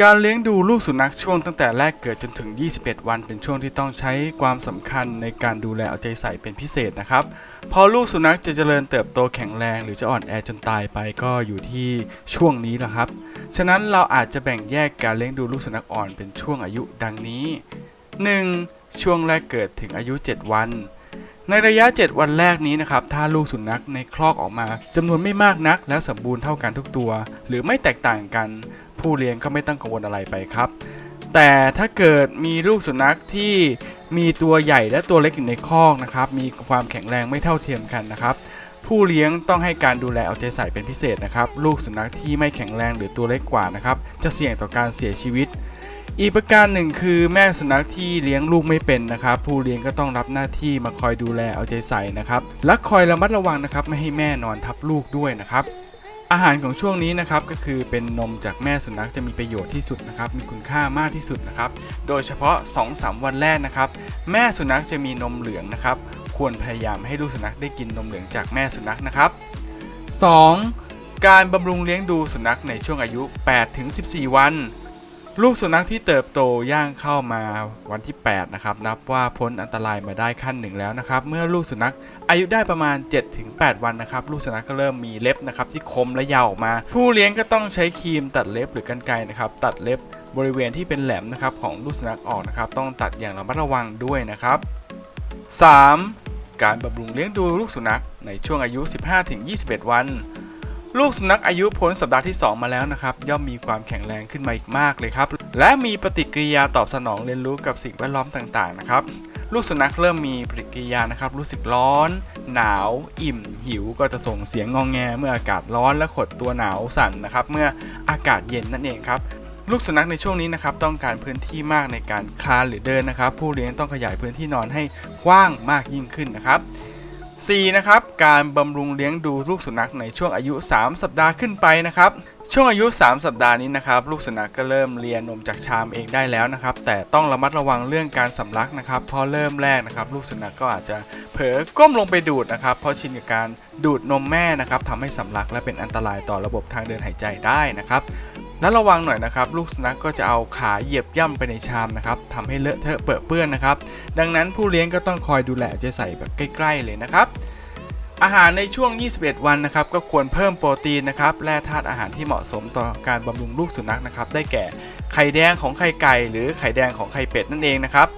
การเลี้ยงดูลูกสุนัขช่วงตั้งแต่แรกเกิดจนถึง 21 วัน เป็นช่วงที่ต้องใช้ความสำคัญในการดูแลเอาใจใส่เป็นพิเศษนะครับ พอลูกสุนัขจะเจริญเติบโตแข็งแรง หรือจะอ่อนแอจนตายไปก็อยู่ที่ช่วงนี้แหละครับ ฉะนั้นเราอาจจะแบ่งแยกการเลี้ยงดูลูกสุนัขอ่อนเป็นช่วงอายุดังนี้ 1. ช่วงแรกเกิดถึงอายุ 7 วัน ในระยะ 7 วันแรกนี้นะครับถ้าลูกสุนัขในคลอกออกมาจำนวนไม่มากนัก และสมบูรณ์เท่ากันทุกตัว หรือไม่แตกต่างกัน ผู้เลี้ยงก็ไม่ต้องกังวลอะไรไปครับ แต่ถ้าเกิดมีลูกสุนัขที่มีตัวใหญ่และตัวเล็กอยู่ในคอกนะครับ มีความแข็งแรงไม่เท่าเทียมกันนะครับ ผู้เลี้ยงต้องให้การดูแลเอาใจใส่เป็นพิเศษนะครับ ลูกสุนัขที่ไม่แข็งแรงหรือตัวเล็กกว่านะครับ จะเสี่ยงต่อการเสียชีวิตอีกประการหนึ่งคือแม่สุนัขที่เลี้ยงลูกไม่เป็นนะครับ ผู้เลี้ยงก็ต้องรับหน้าที่มาคอยดูแลเอาใจใส่นะครับ และคอยระมัดระวังนะครับ ไม่ให้แม่นอนทับลูกด้วยนะครับ อาหารของช่วงนี้นะครับก็คือเป็นนมจากแม่สุนัขจะมีประโยชน์ที่สุดนะครับมีคุณค่ามากที่สุดนะครับโดยเฉพาะ 2-3 วันแรกนะครับแม่สุนัขจะมีนมเหลืองนะครับควรพยายามให้ลูกสุนัขได้กินนมเหลืองจากแม่สุนัขนะครับ 2. การบำรุงเลี้ยงดูสุนัขในช่วงอายุ 8-14 วัน ลูกสุนัขที่เติบโตย่างเข้ามาวันที่ 8 นะครับ นับว่าพ้นอันตรายมาได้ขั้นหนึ่งแล้วนะครับ เมื่อลูกสุนัขอายุได้ประมาณ 7-8 วันนะครับ ลูกสุนัขก็เริ่มมีเล็บนะครับที่คมและยาวออกมา ผู้เลี้ยงก็ต้องใช้ครีมตัดเล็บหรือกรรไกรนะครับ ตัดเล็บบริเวณที่เป็นแหลมนะครับของลูกสุนัขออกนะครับ ต้องตัดอย่างระมัดระวังด้วยนะครับ 3. การบำรุงเลี้ยงดูลูกสุนัขในช่วงอายุ 15-21 วัน ลูกสุนัขอายุพ้นสัปดาห์ที่ 2 มาแล้วนะครับย่อมมีความแข็งแรงขึ้นมาอีกมากเลยครับ และมีปฏิกิริยาตอบสนองเรียนรู้กับสิ่งแวดล้อมต่างๆนะครับลูกสุนัขเริ่มมีปฏิกิริยานะครับ รู้สึกร้อน หนาว อิ่ม หิว ก็จะส่งเสียงงองแง เมื่ออากาศร้อนและขดตัวหนาวสั่นนะครับ เมื่ออากาศเย็นนั่นเองครับลูกสุนัขในช่วงนี้นะครับต้องการพื้นที่มากในการคลานหรือเดินนะครับ ผู้เลี้ยงต้องขยายพื้นที่นอนให้กว้างมากยิ่งขึ้นนะครับ 4. นะครับการบำรุงเลี้ยงดูลูกสุนัขในช่วงอายุ 3 สัปดาห์ขึ้นไปนะครับช่วงอายุ 3 สัปดาห์นี้นะครับลูกสุนัขก็เริ่มเลียนนมจากชามเองได้แล้วนะครับแต่ต้องระมัดระวังเรื่องการสำลักนะครับเพราะเริ่มแรกนะครับลูกสุนัขก็อาจจะเผลอก้มลงไปดูดนะครับเพราะชินกับการดูดนมแม่นะครับทำให้สำลักและเป็นอันตรายต่อระบบทางเดินหายใจได้นะครับ และระวังหน่อยนะครับ ลูกสุนัขก็จะเอาขาเหยียบย่ำไปในชามนะครับทำให้เลอะเทอะเปื้อเปื้อนนะครับ ดังนั้นผู้เลี้ยงก็ต้องคอยดูแลจะใจใส่แบบใกล้ ๆ เลยนะครับอาหารในช่วง 21 วันนะครับ ก็ควรเพิ่มโปรตีนนะครับแร่ธาตุอาหารที่เหมาะสมต่อการบำรุงลูกสุนัขนะครับ ได้แก่ไข่แดงของไข่ไก่ หรือไข่แดงของไข่เป็ดนั่นเองนะครับ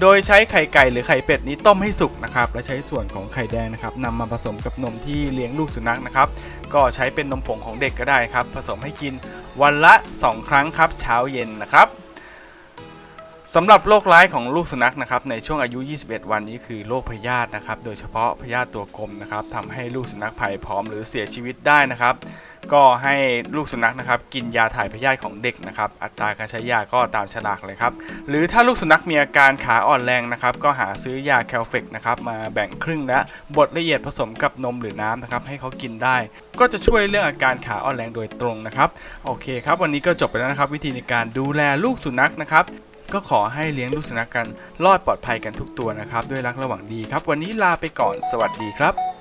โดยใช้ไข่ไก่หรือไข่เป็ดนี้ต้มให้สุกนะครับ และใช้ส่วนของไข่แดงนะครับนำมาผสมกับนมที่เลี้ยงลูกสุนัขนะครับ ก็ใช้เป็นนมผงของเด็กก็ได้ครับ ผสมให้กินวันละ 2 ครั้งครับ เช้าเย็นนะครับสำหรับโรคร้ายของลูกสุนัขนะครับในช่วงอายุ 21 วันนี้คือโรคพยาธินะครับ โดยเฉพาะพยาธิตัวกลมนะครับทำให้ลูกสุนัขผายผอมหรือเสียชีวิตได้นะครับ ก็ให้ลูกสุนัขนะครับกินยาถ่ายพยาธิของเด็กนะครับอัตราการใช้ยาก็ตามฉลากเลยครับหรือถ้าลูกสุนัขมีอาการขาอ่อนแรงนะครับก็หาซื้อยาแคลเฟกนะครับมาแบ่งครึ่งและบดละเอียดผสมกับนมหรือน้ำนะครับให้เขากินได้ ก็จะช่วยเรื่องอาการขาอ่อนแรงโดยตรงนะครับโอเคครับวันนี้ก็จบไปแล้วนะครับ วิธีในการดูแลลูกสุนัขนะครับก็ขอให้เลี้ยงลูกสุนัขกันรอดปลอดภัยกันทุกตัวนะครับ ด้วยรักระหว่างดีครับ วันนี้ลาไปก่อนสวัสดีครับ